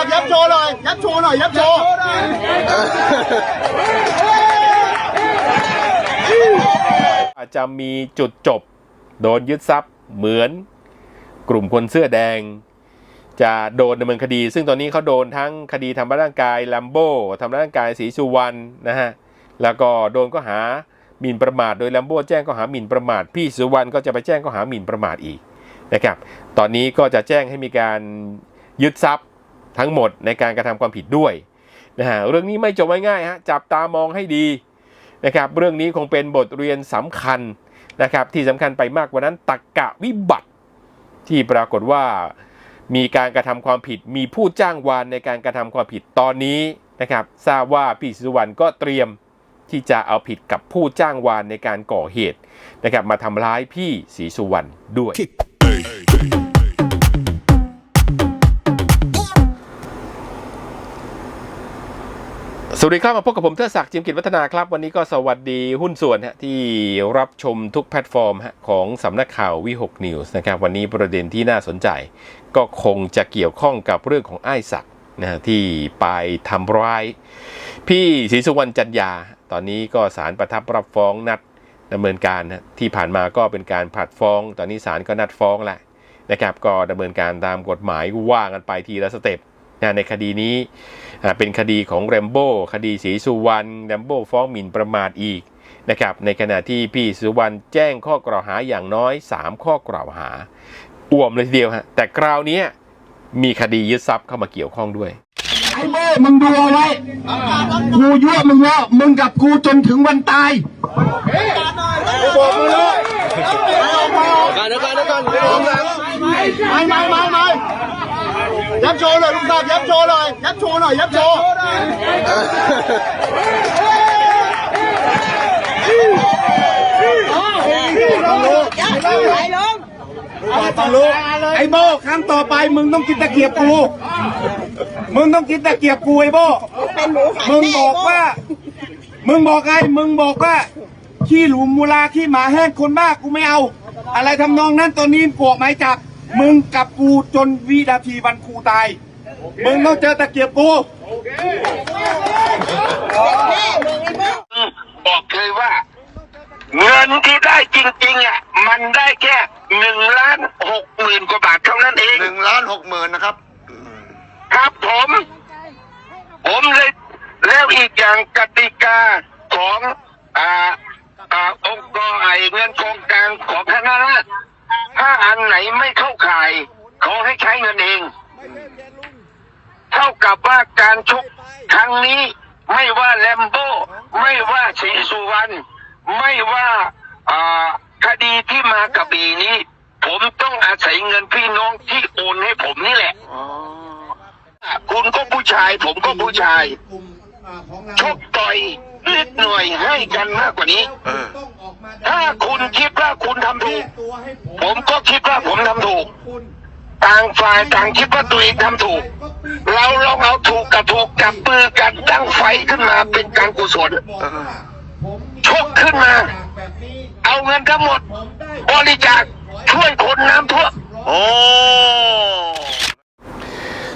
ากยับโชว์หน่อย ยับโชว์หน่อย ยับโชว์อาจจะมีจุดจบ โดนยึดทรัพย์เหมือนกลุ่มคนเสื้อแดง จะโดนดำเนินคดี ซึ่งตอนนี้เขาโดนทั้งคดีทำร้ายร่างกายลัมโบ้ทำร้ายร่างกายศรีสุวรรณนะฮะ แล้วก็โดนก็หาหมิ่นประมาท โดยลัมโบ้แจ้งก็หาหมิ่นประมาท พี่สุวรรณก็จะไปแจ้งก็หาหมิ่นประมาทอีกนะครับ ตอนนี้ก็จะแจ้งให้มีการยึดทรัพย์ ทั้งหมดในการกระทำความผิดด้วยนะฮะเรื่องนี้ไม่จบง่ายๆฮะจับตามองให้ดีนะครับเรื่องนี้คงเป็นบทเรียนสำคัญนะครับที่สำคัญไปมากกว่านั้นตักกะวิบัติ ที่ปรากฏว่ามีการกระทำความผิดมีผู้จ้างวานในการกระทำความผิดตอนนี้นะครับทราบว่าพี่ศรีสุวรรณก็เตรียมที่จะเอาผิดกับผู้จ้างวานในการก่อเหตุนะครับมาทำร้ายพี่ศรีสุวรรณด้วย สวัสดีครับมาพบกับผมเทอศักดิ์จิมกิจวัฒนาครับ วันนี้ก็สวัสดีหุ้นส่วนฮะที่รับชมทุกแพลตฟอร์มฮะของสำนักข่าววิหกนิวส์นะครับวันนี้ประเด็นที่น่าสนใจ ก็คงจะเกี่ยวข้องกับเรื่องของไอ้ศักดิ์นะฮะที่ไปทำร้าย พี่ศรีสุวรรณจันยา ตอนนี้ก็ศาลประทับรับฟ้องนัดดำเนินการนะที่ผ่านมาก็เป็นการผัดฟ้อง ตอนนี้ศาลก็นัดฟ้องแหละนะครับก็ดำเนินการตามกฎหมายว่ากันไปทีละสเต็ป นะในคดีนี้อ่าเป็นคดีของแรมโบ้คดีศรีสุวรรณแรมโบ้ฟ้องหมิ่นประมาทอีกนะครับในขณะที่พี่สุวรรณแจ้งข้อกล่าวหาอย่างน้อย 3 ข้อกล่าวหาอ่วมเลยทีเดียวฮะแต่คราวเนี้ยมีคดียึดทรัพย์เข้ามาเกี่ยวข้องด้วยไอ้โม่มึงดูเอาไว้กูยั่วมึงแล้วมึงกับกูจนถึงวันตายกูบอกมึงแล้วก่อนเดี๋ยวก่อนเดี๋ยวก่อนเดี๋ยวก่อนไม่ไม่ไม่ไม่ ยับโชว์หน่อยลุงตายับโชว์หน่อยยับโชว์หน่อยยับโชว์ต้องรู้ไอ้โบครั้งต่อไปมึงต้องกินตะเกียบกู มึงต้องกินตะเกียบกูไอ้โบมึงบอกว่า มึงบอกไงมึงบอกว่าขี้หลุมมูลาขี้หมาแห้งคนบ้ากูไม่เอา อะไรทำนองนั้นตอนนี้กวกหมายจับ มึงกับกูจนวินาทีวันกูตาย มึงต้องเจอตะเกียบกูบอกเลยว่า เงินที่ได้จริงๆอะมันได้แค่หนึ่งล้านหกหมื่นกว่าบาทเท่านั้นเองหนึ่งล้านหกหมื่นนะครับ ครับผม ผมเลยแล้วอีกอย่างกติกาของอ่าอ่าองค์กรไอเงินโครงการของคณะรัฐ ถ้าอันไหนไม่เข้าข่ายเขาให้ใช้เงินเอง เท่ากับว่าการชกครั้งนี้ไม่ว่าแลมโบ้ไม่ว่าศรีสุวรรณไม่ว่าอ่าคดีที่มากระบี่นี้ ผมต้องอาศัยเงินพี่น้องที่โอนให้ผมนี่แหละอ๋อคุณก็ผู้ชาย ผมก็ผู้ชายชกต่อย นิดหน่อยให้กันมากกว่านี้ เออ ถ้าคุณคิดว่าคุณทำถูก ผมก็คิดว่าผมทำถูก ต่างฝ่ายต่างคิดว่าตัวเองทำถูก เราลองเอาถูกกับถูกจับมือกันตั้งไฟขึ้นมาเป็นการกุศลเออ ชกขึ้นมา เอาเงินทั้งหมด บริจาคช่วยคนน้ำท่วม โอ้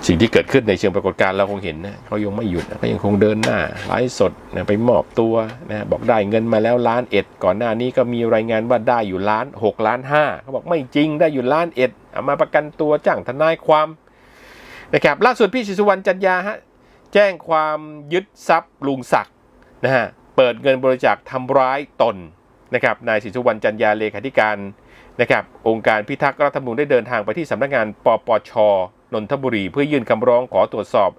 สิ่งที่เกิดขึ้นในเชิงปรากฏการณ์เราคงเห็นนะเขายังไม่หยุดนะเขายังคงเดินหน้าไลฟ์สดนะไปมอบตัวนะบอกได้เงินมาแล้วล้านเอ็ด ก่อนหน้านี้ก็มีรายงานว่าได้อยู่ล้านหกล้านห้าเขาบอกไม่จริงได้อยู่ล้านเอ็ดเอามาประกันตัวจ้างทนายความนะครับล่าสุดพี่ศรีสุวรรณจันยาฮะแจ้งความยึดทรัพย์ลุงศักดิ์นะฮะเปิดเงินบริจาคทำร้ายตนนะครับนายศรีสุวรรณจันยาเลขาธิการนะครับองค์การพิทักษ์รัฐธรรมนูญได้เดินทางไปที่สำนักงานปปช นนทบุรีเพื่อยื่นคำร้องขอตรวจสอบ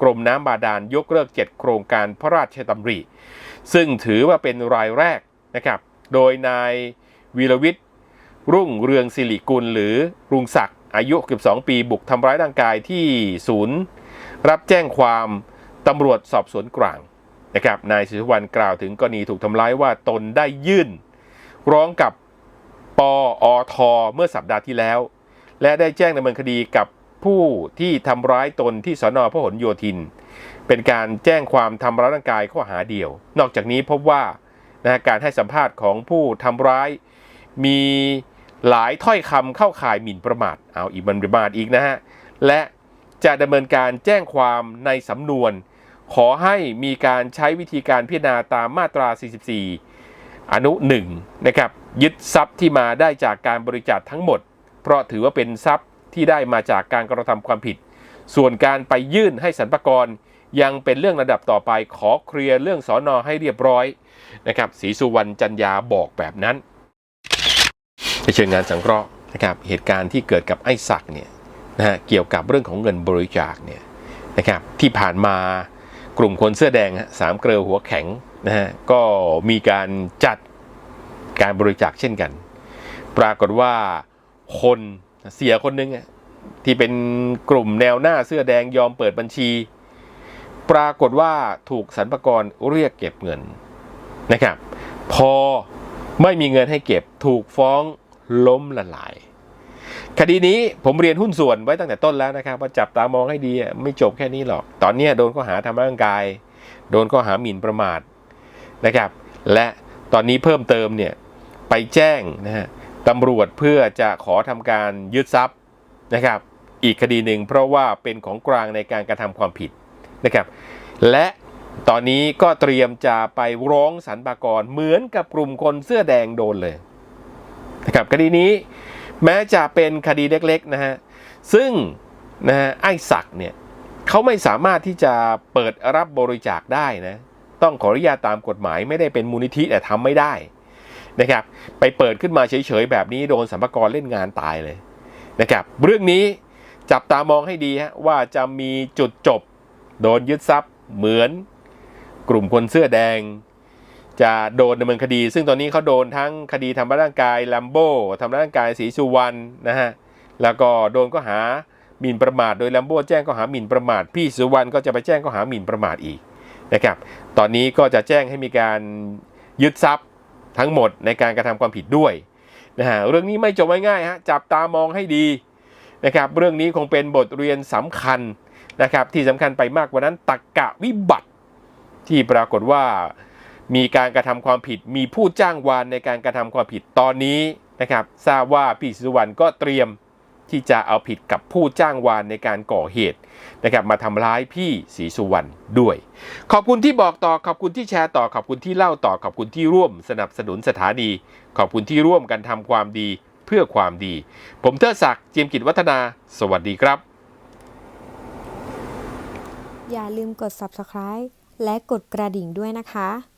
กรมน้ำบาดาลยกเลิก 7 โครงการพระราชดำริ ซึ่งถือว่าเป็นรายแรกนะครับ โดยนายวีรวิทย์รุ่งเรืองสิริกุลหรือรุงศักดิ์อายุ12ปีบุกทำร้ายร่างกายที่ศูนย์ รับแจ้งความตำรวจสอบสวนกลางนะครับนายศิสุวรรณกล่าวถึงกรณีถูกทำร้ายว่าตนได้ยื่น ร้องกับปอทเมื่อสัปดาห์ที่แล้ว และได้แจ้งดำเนินคดีกับ ผู้ที่ทำร้ายตนที่สนพหลโยธิน เป็นการแจ้งความทำร้ายร่างกายข้อหาเดียว นอกจากนี้พบว่านะการให้สัมภาษณ์ของผู้ทำร้ายมีหลายถ้อยคำเข้าข่ายหมิ่นประมาทเอาอีกมันประมาทอีกนะฮะและจะดำเนินการแจ้งความในสำนวน ขอให้มีการใช้วิธีการพิจารณาตามมาตรา 44 อนุ 1 นะครับ ยึดทรัพย์ที่มาได้จากการบริจาคทั้งหมด เพราะถือว่าเป็นทรัพย์ ที่ได้มาจากการกระทำความผิด ส่วนการไปยื่นให้สรรพากรยังเป็นเรื่องระดับต่อไปขอเคลียร์เรื่องสอนอให้เรียบร้อยนะครับศรีสุวรรณจันยาบอกแบบนั้นในเชิงงานสังเคราะห์นะครับเหตุการณ์ที่เกิดกับไอ้ศักดิ์เนี่ยนะฮะเกี่ยวกับเรื่องของเงินบริจาคเนี่ยนะครับที่ผ่านมากลุ่มคนเสื้อแดงสามเกลือหัวแข็งนะฮะก็มีการจัดการบริจาคเช่นกัน ปรากฏว่าคน เสียคนหนึงที่เป็นกลุ่มแนวหน้าเสื้อแดงยอมเปิดบัญชี ปรากฏว่าถูกสรรพากรเรียกเก็บเงินนะครับ พอไม่มีเงินให้เก็บถูกฟ้องล้มละลาย คดีนี้ผมเรียนหุ้นส่วนไว้ตั้งแต่ต้นแล้วนะครับว่าจับตามองให้ดีไม่จบแค่นี้หรอก ตอนนี้โดนข้อหาทำร้ายร่างกาย โดนข้อหาหมิ่นประมาทนะครับ และตอนนี้เพิ่มเติมเนี่ยไปแจ้งนะฮะ ตำรวจเพื่อจะขอทำการยึดทรัพย์นะครับ อีกคดีหนึ่งเพราะว่าเป็นของกลางในการกระทำความผิดนะครับ และตอนนี้ก็เตรียมจะไปร้องสรรพากรเหมือนกับกลุ่มคนเสื้อแดงโดนเลยนะครับคดีนี้แม้จะเป็นคดีเล็กๆนะฮะซึ่งนะฮะไอ้ศักดิ์เนี่ยเขาไม่สามารถที่จะเปิดรับบริจาคได้นะต้องขออนุญาตตามกฎหมายไม่ได้เป็นมูลนิธิแต่ทำไม่ได้ นะครับ ไปเปิดขึ้นมาเฉยๆแบบนี้โดนสรรพากรเล่นงานตายเลยนะครับ เรื่องนี้จับตามองให้ดีฮะว่าจะมีจุดจบ โดนยึดทรัพย์เหมือนกลุ่มคนเสื้อแดง จะโดนดำเนินคดี ซึ่งตอนนี้เขาโดนทั้งคดีทำร้ายร่างกายลัมโบ้ทำร้ายร่างกายศรีสุวรรณนะฮะแล้วก็โดนก็หาหมิ่นประมาท โดยลัมโบ้แจ้งก็หาหมิ่นประมาท พี่สุวรรณก็จะไปแจ้งก็หาหมิ่นประมาทอีกนะครับ ตอนนี้ก็จะแจ้งให้มีการยึดทรัพย์ ทั้งหมดในการกระทำความผิดด้วยนะฮะเรื่องนี้ไม่จบง่ายๆฮะจับตามองให้ดีนะครับเรื่องนี้คงเป็นบทเรียนสำคัญนะครับที่สำคัญไปมากกว่านั้นตักกะวิบัติที่ปรากฏว่ามีการกระทำความผิด มีผู้จ้างวานในการกระทำความผิดตอนนี้นะครับทราบว่าพี่สุวรรณก็เตรียม ที่จะเอาผิดกับผู้จ้างวานในการก่อเหตุนะครับมาทำร้ายพี่ศรีสุวรรณด้วย ขอบคุณที่บอกต่อขอบคุณที่แชร์ต่อขอบคุณที่เล่าต่อขอบคุณที่ร่วมสนับสนุนสถานี ขอบคุณที่ร่วมกันทำความดีเพื่อความดี ผมเทิดศักดิ์เจียมกิจวัฒนา สวัสดีครับ อย่าลืมกด subscribe และกดกระดิ่งด้วยนะคะ